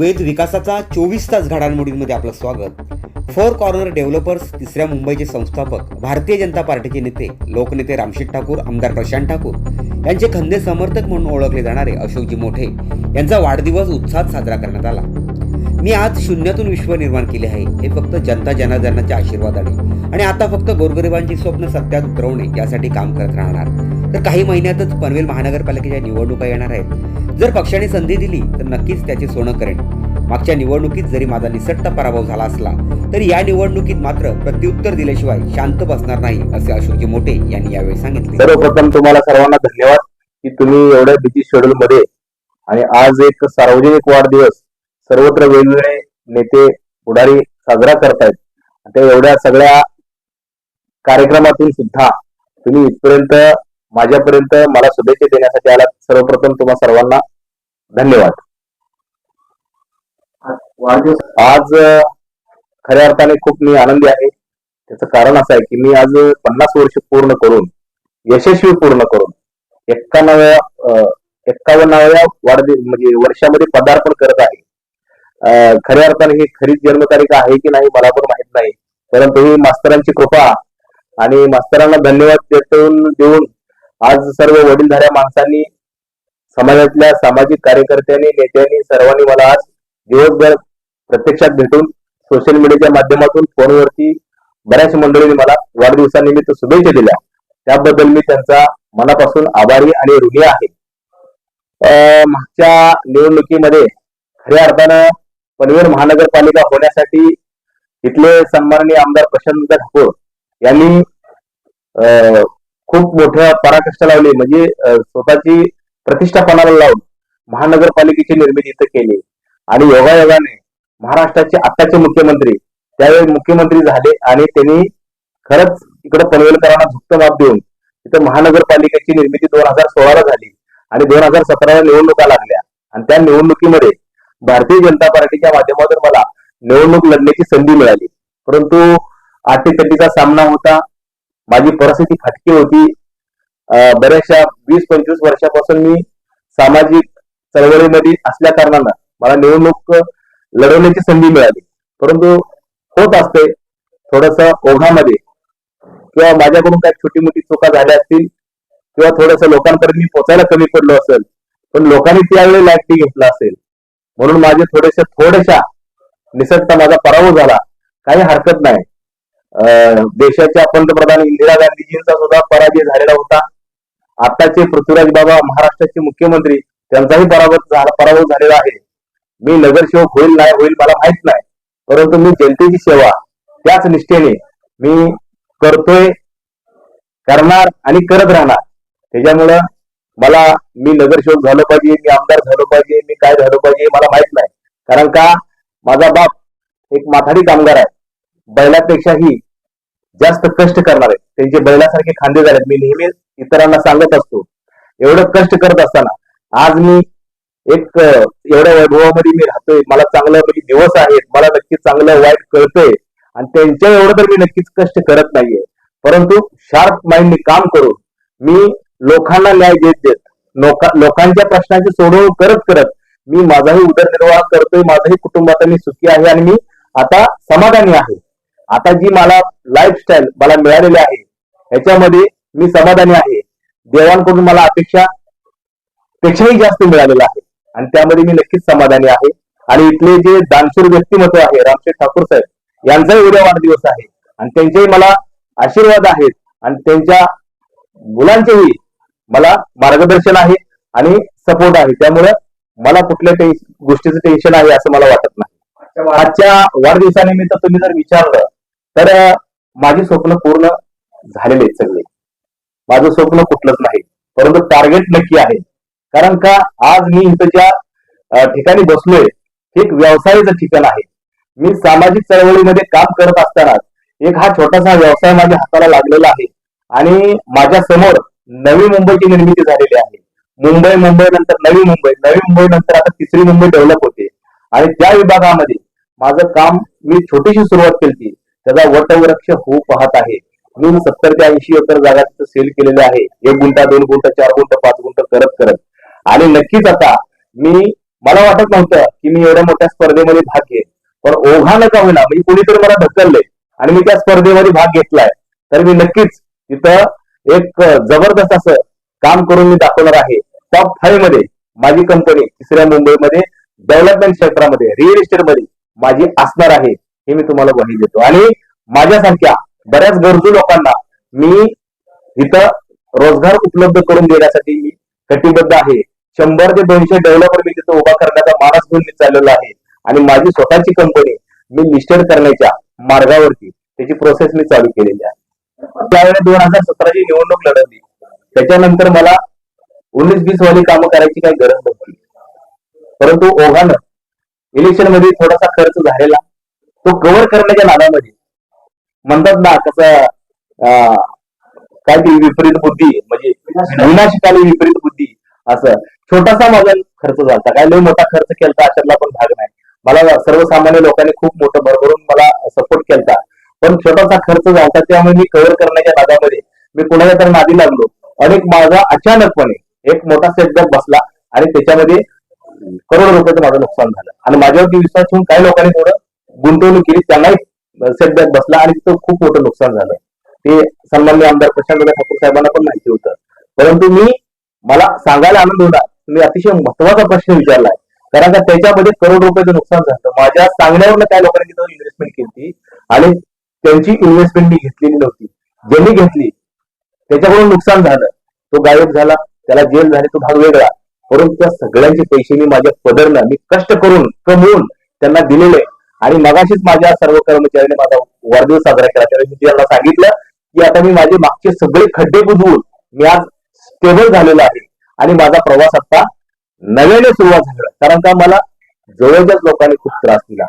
वेद विकासाचा चोवीस तास घडामोडींमध्ये आपलं स्वागत. फोर कॉर्नर डेव्हलपर्स तिसऱ्या मुंबईचे संस्थापक भारतीय जनता पार्टीचे नेते लोकनेते रामशेठ ठाकूर आमदार प्रशांत ठाकूर यांचे खंदे समर्थक म्हणून ओळखले जाणारे अशोकजी मोठे यांचा वाढदिवस उत्साहात साजरा करण्यात आला. मी आज शून्यातून विश्व निर्माण केले आहे. हे फक्त जनता जनार्दनाच्या आशीर्वादाने आणि आता फक्त गोरगरिबांची स्वप्न सत्यात उतरवणे यासाठी काम करत राहणार. तर काही महिन्यातच पनवेल महानगरपालिकेच्या निवडणुका येणार आहेत. जर पक्षाने संधी दिली तर नक्कीच त्याचे सोनं करेन. मागच्या निवडणुकीत जरी माझा निसटता पराभव झाला असला तरी या निवडणुकीत मात्र प्रत्युत्तर दिल्याशिवाय शांत बसणार नाही असे अशोकजी मोठे यांनी यावेळी सांगितले. सर्वप्रथम तुम्हाला सर्वांना धन्यवाद की तुम्ही एवढ्या बिझी शेड्यूल मध्ये आणि आज एक सार्वजनिक वाढदिवस सर्वत्र वेगवेगळे नेते पुढारी साजरा करतायत. त्या एवढ्या सगळ्या कार्यक्रमातून सुद्धा तुम्ही इथपर्यंत माझ्यापर्यंत मला शुभेच्छा देण्यासाठी आलात. सर्वप्रथम तुम्हा सर्वांना धन्यवाद. आज खऱ्या अर्थाने खूप मी आनंदी आहे. त्याचं कारण असं आहे की मी आज पन्नास वर्ष पूर्ण करून यशस्वी पूर्ण करून एक्कावन्नाव्या अं, एक्कावन्नाव्या वाढदिव म्हणजे वर्षामध्ये पदार्पण करत आहे. खऱ्या अर्थाने ही खरीच जन्मतारीख आहे की नाही मला पण माहीत नाही. परंतु ही मास्तरांची कृपा आणि मास्तरांना धन्यवाद देऊन देऊन आज सर्व वडीलधाऱ्या माणसांनी समाजातल्या सामाजिक कार्यकर्त्यांनी नेत्यांनी सर्वांनी मला आज दिवसभर प्रत्यक्षात भेटून सोशल मीडियाच्या माध्यमातून फोनवरती बऱ्याच मंडळींनी मला वाढदिवसानिमित्त शुभेच्छा दिल्या. त्याबद्दल मी त्यांचा मनापासून आभारी आणि ऋणी आहे. अं, मागच्या निवडणुकीमध्ये खऱ्या अर्थानं पनवेल महानगरपालिका होण्यासाठी इथले सन्माननीय आमदार प्रशांत ठाकूर यांनी अं, खूप मोठ्या पराकष्ट लावली. म्हणजे स्वतःची प्रतिष्ठा पणाला लावून महानगरपालिकेची निर्मिती इथं केली. आणि योगायोगाने महाराष्ट्राचे आत्ताचे मुख्यमंत्री त्यावेळी मुख्यमंत्री झाले आणि त्यांनी खरंच इकडे पनवेलकरांना झुक्त माप देऊन इथं महानगरपालिकेची निर्मिती दोन हजार सोळाला झाली आणि दोन हजार सतराला निवडणुका लागल्या. आणि त्या निवडणुकीमध्ये भारतीय जनता पार्टीच्या माध्यमातून मला निवडणूक लढण्याची संधी मिळाली. परंतु अटीतटीचा सामना होता. माझी परिस्थिती फटकी होती. बऱ्याचशा वीस पंचवीस वर्षापासून मी सामाजिक चळवळीमध्ये असल्या कारणानं मला निवडणूक लढवण्याची संधी मिळाली. परंतु होत असते. थोडस ओघामध्ये किंवा माझ्याकडून काही छोटी मोठी चुका झाल्या असतील किंवा थोडस लोकांपर्यंत मी पोचायला कमी पडलो असेल पण लोकांनी त्यावेळी लाइट घेतला असेल. म्हणून माझे थोडेसे थोड्याशा निसटता माझा पराभव झाला. काही हरकत नाही. अं, देशाच्या पंतप्रधान इंदिरा गांधीजींचा सुद्धा पराजय झालेला होता. आताचे पृथ्वीराज बाबा महाराष्ट्राचे मुख्यमंत्री त्यांचाही पराभव झाला पराभव झालेला आहे. मी नगरसेवक होईल नाही होईल मला माहीत नाही. परंतु मी जनतेची सेवा त्याच निष्ठेने मी करतोय करणार आणि करत राहणार. त्याच्यामुळं मला मी नगरसेवक झालो पाहिजे मी आमदार झालो पाहिजे मी काय झालो पाहिजे मला माहीत नाही. कारण का माझा बाप एक माथाडी कामगार आहे. बैलापेक्षाही जास्त कष्ट करणार. आहे त्यांचे बैलासारखे खांदे झालेत. मी नेहमी इतरांना सांगत असतो. एवढं कष्ट करत असताना आज मी एक एवढ्या वैभवामध्ये मी राहतोय. मला चांगलं म्हणजे दिवस आहेत. मला नक्कीच चांगलं वाईट कळतंय. आणि त्यांच्या एवढं तर मी नक्कीच कष्ट करत नाहीये. परंतु शार्प माइंडने काम करून मी लोकांना न्याय देत देत लोकांच्या प्रश्नांची सोडवणूक करत करत मी माझाही उदरनिर्वाह करतोय माझंही कुटुंब आता मी सुखी आहे आणि मी आता समाधानी आहे. आता जी मला लाईफस्टाईल मला मिळालेली आहे ह्याच्यामध्ये मी समाधानी आहे. देवांकडून मला अपेक्षा पेक्षाही जास्त मिळालेलं आहे आणि त्यामध्ये मी नक्कीच समाधानी आहे. आणि इथले जे दानशूर व्यक्तिमत्व आहे रामशेठ ठाकूर साहेब यांचाही उद्या वाढदिवस आहे. आणि त्यांचेही मला आशीर्वाद आहेत. आणि त्यांच्या मुलांचेही मला मार्गदर्शन आहे आणि सपोर्ट आहे. त्यामुळं मला कुठल्या गोष्टीचं टेन्शन आहे असं मला वाटत नाही. आजच्या वाढदिवसानिमित्त तुम्ही जर विचारलं तर माझी स्वप्न पूर्ण झालेले आहेत सगळे. माझं स्वप्न कुठलंच नाही. परंतु टार्गेट नक्की आहे. कारण का आज मी इथं ज्या ठिकाणी बसलोय हे एक व्यवसायाचं ठिकाण आहे. मी सामाजिक चळवळीमध्ये काम करत असताना एक हा छोटासा व्यवसाय माझ्या हाताला लागलेला आहे. आणि माझ्यासमोर नवी मुंबईची निर्मिती झालेली आहे. मुंबई मुंबई नंतर नवी मुंबई नवी मुंबई नंतर आता तिसरी मुंबई डेव्हलप होते. आणि त्या विभागामध्ये माझं काम मी छोटीशी सुरुवात केली त्याचा वटवृक्ष होऊ पाहत आहे. मी सत्तर ते ऐंशी एकर जागा तिथं सेल केलेली आहे. एक गुंठा दोन गुंठा चार गुंठा पाच गुंठा करत करत. आणि नक्कीच आता मी मला वाटत नव्हतं की मी एवढ्या मोठ्या स्पर्धेमध्ये भाग घेईन. पण ओघानं का होईना म्हणजे कोणीतरी मला ढकलले आणि मी त्या स्पर्धेमध्ये भाग घेतलाय. तर मी नक्कीच तिथं एक जबरदस्त असं काम करून मी दाखवणार आहे. टॉप फाईव्हमध्ये माझी कंपनी तिसऱ्या मुंबईमध्ये डेव्हलपमेंट क्षेत्रामध्ये रिअल इस्टेटमध्ये माझी असणार आहे हे मी तुम्हाला ग्वाही देतो. आणि माझ्यासारख्या बऱ्याच गरजू लोकांना मी इथं रोजगार उपलब्ध करून देण्यासाठी मी कटिबद्ध आहे. शंभर ते दोनशे डेव्हलपर मी तिथं उभा करण्याचा मानस घेऊन मी चाललेलो आहे. आणि माझी स्वतःची कंपनी मी लिस्टेड करण्याच्या मार्गावरती त्याची प्रोसेस मी चालू केलेली आहे. त्यावेळेला दोन हजार सतराची निवडणूक लढवली. त्याच्यानंतर मला उन्नीस बीस वाली कामं करायची काही गरज नव्हती. परंतु ओघानं इलेक्शनमध्ये थोडासा खर्च झालेला. तो कव्हर करण्याच्या नादामध्ये म्हणतात ना कसं काय ती विपरीत बुद्धी म्हणजे विनाशकाली विपरीत बुद्धी असं. छोटासा माझा खर्च झाला काय लय मोठा खर्च केलता अशातला पण भाग नाही. मला सर्वसामान्य लोकांनी खूप मोठं भरभरून मला सपोर्ट केलता. पण छोटासा खर्च झाला त्यामुळे मी कव्हर करण्याच्या नादामध्ये मी कुणाच्या तर नादी लागलो. आणि माझा अचानकपणे एक मोठा सेटबॅक बसला आणि त्याच्यामध्ये करोड रुपयाचं माझं नुकसान झालं. आणि माझ्यावरती विश्वास ठेवून काही लोकांनी थोडं गुंतवणूक केली त्यांनाही सेटबॅक बसला आणि तिथं खूप मोठं नुकसान झालं. ते सन्मान्य आमदार प्रशांत ठाकूर साहेबांना पण माहिती होतं. परंतु मी मला सांगायला आनंद होता मी अतिशय महत्त्वाचा प्रश्न विचारलाय. कारण का त्याच्यामध्ये करोड रुपयाचं नुकसान झालं. माझ्या सांगण्यावर काय लोकांनी तिथं इन्व्हेस्टमेंट केली आणि त्यांची इन्व्हेस्टमेंट मी घेतलेली नव्हती. ज्यांनी घेतली त्याच्याकडून नुकसान झालं. तो गायब झाला त्याला जेल झाली तो भाग वेगळा. परंतु त्या सगळ्यांचे पैसे मी माझ्या पदरनं मी कष्ट करून कमवून त्यांना दिलेले. आणि मगाशीच माझ्या सर्व कर्मचाऱ्यांनी माझा वाढदिवस साजरा केला. त्यावेळी मी त्यांना सांगितलं की आता मी माझे मागचे सगळे खड्डे बुजवून मी आज स्टेबल झालेलो आहे. आणि माझा प्रवास आता नव्याने सुरुवात झाला. कारण का मला जवळच्याच लोकांनी खूप त्रास दिला.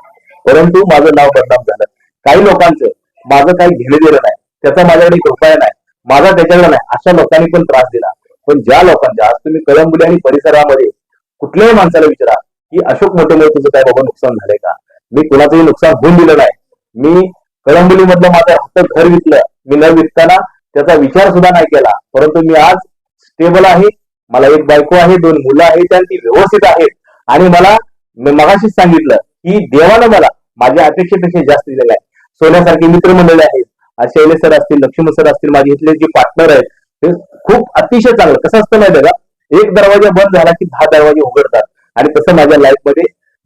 परंतु माझं नाव बदनाम झालं. काही लोकांचं माझं काही घेणं देणं नाही. त्याचा माझ्याकडे एक उपाय नाही. माझा त्याच्याकडे नाही. अशा लोकांनी पण त्रास दिला. पण ज्या लोकांच्या आज तुम्ही कळंबुली आणि परिसरामध्ये कुठल्याही माणसाला विचारा की अशोक मोठे तुझं काय बाबा नुकसान झालंय का? मी कुणाचंही नुकसान होऊन दिलं नाही. मी कळंबुली मधलं माझं फक्त घर विकलं. मी न विकताना त्याचा विचार सुद्धा नाही केला. परंतु मी आज स्टेबल आहे. मला एक बायको आहे दोन मुलं आहेत आणि ती व्यवस्थित आहेत आणि मला मगाशीच सांगितलं की देवानं मला माझ्या अपेक्षेपेक्षा जास्त दिलेलं आहे. सोन्यासारखे मित्रमंडळी आहेत. आज शैलेश सर असतील लक्ष्मण सर असतील माझे इथले जे पार्टनर आहेत ते खूप अतिशय चांगलं. कसं असतं माहिती बघा का? एक दरवाजा बंद झाला की दहा दरवाजे उघडतात. आणि तसं माझ्या लाईफमध्ये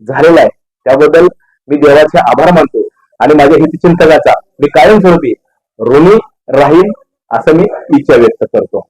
झालेलं आहे. त्याबद्दल मी देवाचे आभार मानतो. आणि माझ्या हितचिंतकाचा मी कायमस्वरूपी ऋणी राहील असं मी इच्छा व्यक्त करतो.